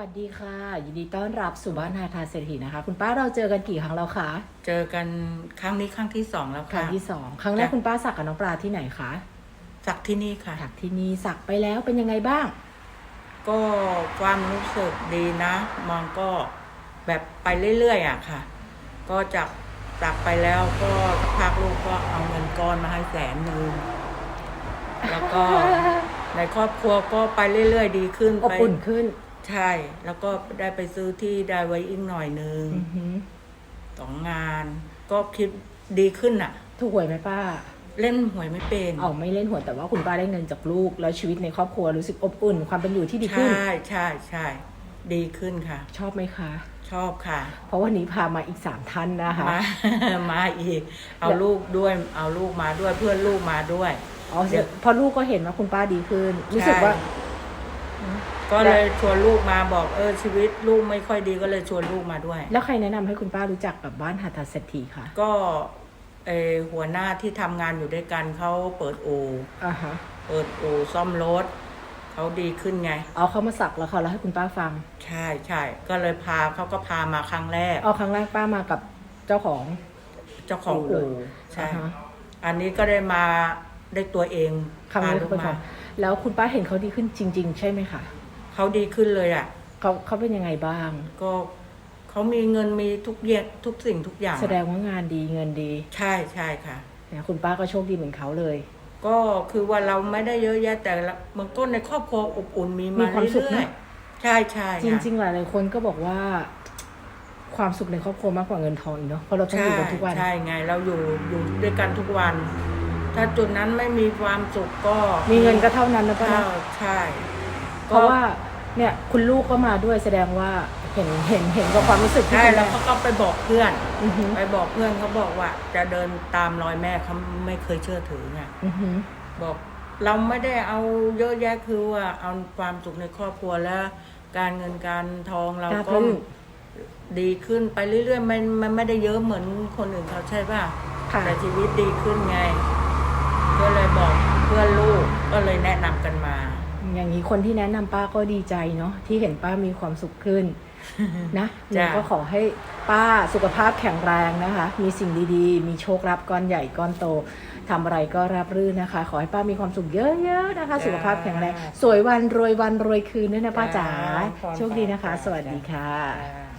วัสดีค่ะ ยินดีต้อนรับสู่บ้านนาทาเศรษฐีนะคะ คุณป้าเราเจอกันกี่ครั้งแล้วคะเจอกันครั้งนี้ครั้งที่สองแล้วครั้ค่ะงที่สองครั้งแรกจ้ะคุณป้าสักกับน้องปลาที่ไหนคะจากที่นี่ค่ะ สักที่นี่สักไปแล้วเป็นยังไงบ้าง ก็ความรู้สึกดีนะมองก็แบบไปเรื่อยๆอะค่ะ ก็จากจากไปแล้วก็สักพักลูกก็เอาเงินก้อนมาให้แสนหนึ่งแล้วก็ ในครอบครัวก็ไปเรื่อยๆ ดีขึ้นอบไปอุ่นขึ้น ใช่ แล้วก็ได้ไปซื้อที่ได้ไว้อีกหน่อยนึงอือหือสองงาน ก็คิดดีขึ้นอะ ถูกหวยไหมป้า เล่นหวยไม่เป็นเอาไม่เล่นหวยแต่ว่าคุณป้าได้เงินจากลูก แล้วชีวิตในครอบครัวรู้สึกอบอุ่น ความเป็นอยู่ที่ดีขึ้น ใช่ใช่ใช่ดีขึ้นค่ะ ชอบไหมคะ ชอบค่ะ เพราะวันนี้พามาอีกสามท่านนะคะ มา มาอีก เอาลูกด้วย เอาลูกมาด้วยเพื่อนลูกมาด้วย อ๋อเพราะลูกก็เห็นว่าคุณป้าดีขึ้น รู้สึกว่า ก็เลยชวนลูกมาบอกเออชีวิตลูกไม่ค่อยดีก็เลยชวนลูกมาด้วย แล้วใครแนะนำให้คุณป้ารู้จักกับบ้านหัตถเศรษฐีคะก็เออหัวหน้าที่ทำงานอยู่ด้วยกันเขาเปิดโออ่าฮะเปิดโอซ่อมรถเขาดีขึ้นไง เอาเขามาสักแล้วเขาแล้วให้คุณป้าฟังใช่ใช่ก็เลยพาเขาก็พามาครั้งแรก เอาครั้งแรกป้ามากับเจ้าของ เจ้าของโอ้อู่เลยใช่อ่าฮะ อันนี้ก็ได้มาได้ตัวเองครั้งพานี้ลูเขากเป็นขมา องแล้วคุณป้าเห็นเขาดีขึ้นจริง ๆ ใช่ไหมคะ เขาดีขึ้นเลยอะ เขาเขาเป็นยังไงบ้าง ก็เขามีเงินมีทุกเยงทุกสิ่งทุกอย่างแสดงว่างานดีเงินดีใช่ใช่ค่ะเนี่ยคุณป้าก็โชคดีเหมือนเขาเลย ก็คือว่าเราไม่ได้เยอะแยะแต่ละมันก็ในครอบครัวอบอุ่นมีมีมาความสุขเรื่อยนะๆใช่ใช่จค่ะ ริงๆหลายๆคนก็บอกว่า ความสุขในครอบครัวมากกว่าเงินทองอีกเนาะเพราะเราต้องอใช่ยู่กันทุกวัน ใช่ไงเราอยู่อยู่ด้วยกันทุกวัน ถ้าจุดนั้นไม่มีความสุขก็มีเงินก็เท่านั้นนะป้าเท่าเนาะใช่ เพราะว่าเนี่ยคุณลูกก็มาด้วยแสดงว่าเห็นเห็นเห็นกับความรู้สึกที่ใช่คุณแล้วแม่ เขาก็ไปบอกเพื่อน อือหือไปบอกเพื่อนเขาบอกว่า จะเดินตามรอยแม่เขาไม่เคยเชื่อถือไงอือหือ บอกเราไม่ได้เอาเยอะแยะคือว่าเอาความสุขในครอบครัวแล้วการเงินการทองเราราบก็รื่น ดีขึ้นไปเรื่อยๆมันมันไม่ได้เยอะเหมือนคนอื่นเขาใช่ป่ะ ค่ะแต่ชีวิตดีขึ้นไง ก็เลยบอกเพื่อนลูกก็เลยแนะนำกันมา อย่างนี้คนที่แนะนำป้าก็ดีใจเนาะที่เห็นป้ามีความสุขขึ้นนะหนูจ้ะ ก็ขอให้ป้าสุขภาพแข็งแรงนะคะ มีสิ่งดีๆ มีโชครับก้อนใหญ่ก้อนโตทำอะไรก็ราบรื่นนะคะ ขอให้ป้ามีความสุขเยอะๆนะคะ สุขภาพแข็งแรง สวยวันรวยวันรวยคืนด้วยนะป้าจ๋าจ้า โชคดีนะคะจ้าสวัสดีค่ะจ้า